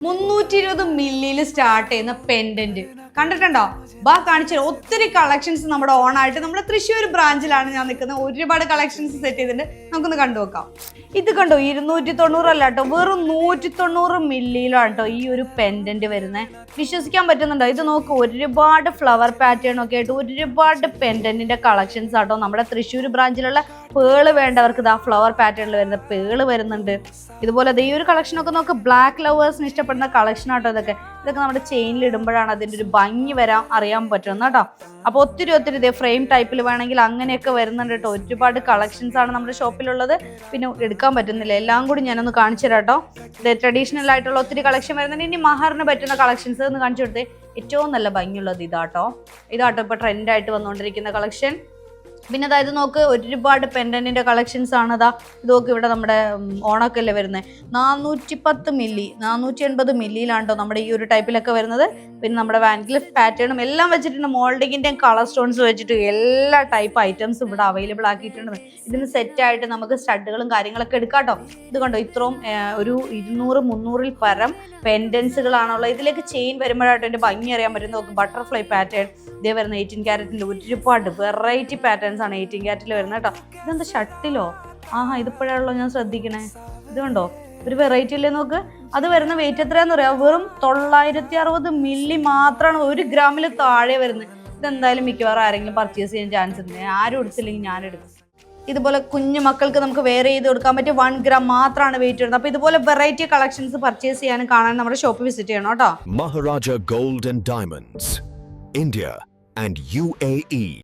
മുന്നൂറ്റി ഇരുപത് മില്ലിയിൽ സ്റ്റാർട്ട് ചെയ്യുന്ന പെൻഡന്റ് കണ്ടിട്ടുണ്ടോ? ബാ കാണിച്ച ഒത്തിരി കളക്ഷൻസ് നമ്മുടെ ഓൺ ആയിട്ട് നമ്മുടെ തൃശ്ശൂർ ബ്രാഞ്ചിലാണ് ഞാൻ നിൽക്കുന്നത്. ഒരുപാട് കളക്ഷൻസ് സെറ്റ് ചെയ്തിട്ടുണ്ട്. നമുക്കൊന്ന് കണ്ടു നോക്കാം. ഇത് കണ്ടോ? ഇരുന്നൂറ്റി തൊണ്ണൂറല്ല കേട്ടോ. വെറും നൂറ്റി തൊണ്ണൂറ് മില്ലിയിലാണ് കേട്ടോ ഈ ഒരു പെൻഡന്റ് വരുന്നത് വിശ്വസിക്കാൻ പറ്റുന്നുണ്ടോ? ഇത് നോക്ക് ഒരുപാട് ഫ്ലവർ പാറ്റേൺ ഒക്കെ ആയിട്ട് ഒരുപാട് പെൻഡന്റിന്റെ കളക്ഷൻസ് ആണ് ആട്ടോ നമ്മുടെ തൃശ്ശൂർ ബ്രാഞ്ചിലുള്ള പേൾ വേണ്ടവർക്ക് ഇതാ ഫ്ലവർ പാറ്റേണിൽ വരുന്ന പേൾ വരുന്നുണ്ട്. ഇതുപോലെ ഈ ഒരു കളക്ഷൻ ഒക്കെ നോക്ക് ബ്ലാക്ക് ലവേഴ്സിന് ഇഷ്ടപ്പെടുന്ന കളക്ഷൻ ആട്ടോ ഇതൊക്കെ. ഇതൊക്കെ നമ്മുടെ ചെയിനിൽ ഇടുമ്പോഴാണ് അതിന്റെ ഒരു ഭംഗി വരാൻ അറിയാൻ പറ്റുന്നത് കേട്ടോ. അപ്പോൾ ഒത്തിരി ഒത്തിരി ഇതേ ഫ്രെയിം ടൈപ്പിൽ വേണമെങ്കിൽ അങ്ങനെയൊക്കെ വരുന്നുണ്ട് കേട്ടോ. ഒരുപാട് കളക്ഷൻസ് ആണ് നമ്മുടെ ഷോപ്പിലുള്ളത് പിന്നെ എടുക്കാൻ പറ്റുന്നില്ല. എല്ലാം കൂടി ഞാനൊന്ന് കാണിച്ചു തരാം കേട്ടോ. ട്രഡീഷണൽ ആയിട്ടുള്ള ഒത്തിരി കളക്ഷൻ വരുന്നുണ്ട്. ഇനി മഹാറിന് പറ്റുന്ന കളക്ഷൻസ് എന്ന് കാണിച്ചു കൊടുത്തേ. ഏറ്റവും നല്ല ഭംഗിയുള്ളത് ഇതാട്ടോ. ഇതാട്ടോ ഇപ്പോൾ ട്രെൻഡായിട്ട് വന്നുകൊണ്ടിരിക്കുന്ന കളക്ഷൻ പിന്നെ അതായത് നോക്ക് ഒരുപാട് പെൻഡന്റിന്റെ കളക്ഷൻസ് ആണ് അതാ ഇത് നോക്ക് ഇവിടെ നമ്മുടെ ഓണക്കല്ലേ വരുന്നത് നാനൂറ്റി പത്ത് മില്ലി നാനൂറ്റി എൺപത് മില്ലിയിലാണ്ടോ നമ്മുടെ ഈ ഒരു ടൈപ്പിലൊക്കെ വരുന്നത്. പിന്നെ നമ്മുടെ വാൻഗ്ലിഫ് പാറ്റേണും എല്ലാം വെച്ചിട്ടുണ്ട്. മോൾഡിങ്ങിന്റെയും കളർ സ്റ്റോൺസ് വെച്ചിട്ട് എല്ലാ ടൈപ്പ് ഐറ്റംസും ഇവിടെ അവൈലബിൾ ആക്കിയിട്ടുണ്ട്. ഇതിന് സെറ്റായിട്ട് നമുക്ക് സ്റ്റഡുകളും കാര്യങ്ങളൊക്കെ എടുക്കാം കേട്ടോ ഇത് കണ്ടോ? ഇത്രയും ഒരു ഇരുന്നൂറ് മുന്നൂറിൽ പരം പെൻഡൻസുകളാണുള്ളത് ഇതിലേക്ക് ചെയിൻ വരുമ്പോഴായിട്ട് എന്റെ ഭംഗി അറിയാൻ പറ്റും ബട്ടർഫ്ലൈ പാറ്റേൺ ഇതേ വരുന്ന എയ്റ്റീൻ ക്യാരറ്റിന്റെ ഒരുപാട് വെറൈറ്റി പാറ്റേൺസ് ആണ് എയ്റ്റീൻ ക്യാറ്റിൽ വരുന്നത് കേട്ടോ. ഇതെന്താ ഷട്ടിലോ? ആഹാ ഇതിപ്പോഴാണല്ലോ ഞാൻ ശ്രദ്ധിക്കണേ. ഇതുണ്ടോ ഒരു വെറൈറ്റി അല്ലേ നോക്ക്? അത് വരുന്ന വെയിറ്റ് എത്രയാന്ന് പറയാം വെറും തൊള്ളായിരത്തി അറുപത് മില്ലി മാത്രമാണ് ഒരു ഗ്രാമിൽ താഴെ വരുന്നത്. ഇതെന്തായാലും മിക്കവാറും ആരെങ്കിലും പർച്ചേസ് ചെയ്യാൻ ചാൻസ് ഉണ്ട്. ആരും എടുത്തില്ലെങ്കിൽ ഞാൻ എടുക്കും. ഇതുപോലെ കുഞ്ഞു മക്കൾക്ക് നമുക്ക് വേറെ ചെയ്ത് കൊടുക്കാൻ പറ്റിയ വൺ ഗ്രാം മാത്രമാണ് വെയിറ്റ് വരുന്നത്. അപ്പോൾ ഇതുപോലെ വെറൈറ്റി കളക്ഷൻസ് പർച്ചേസ് ചെയ്യാനും കാണാൻ നമ്മുടെ ഷോപ്പ് വിസിറ്റ് ചെയ്യണം കേട്ടോ. Maharaja gold and diamonds India and U A UAE.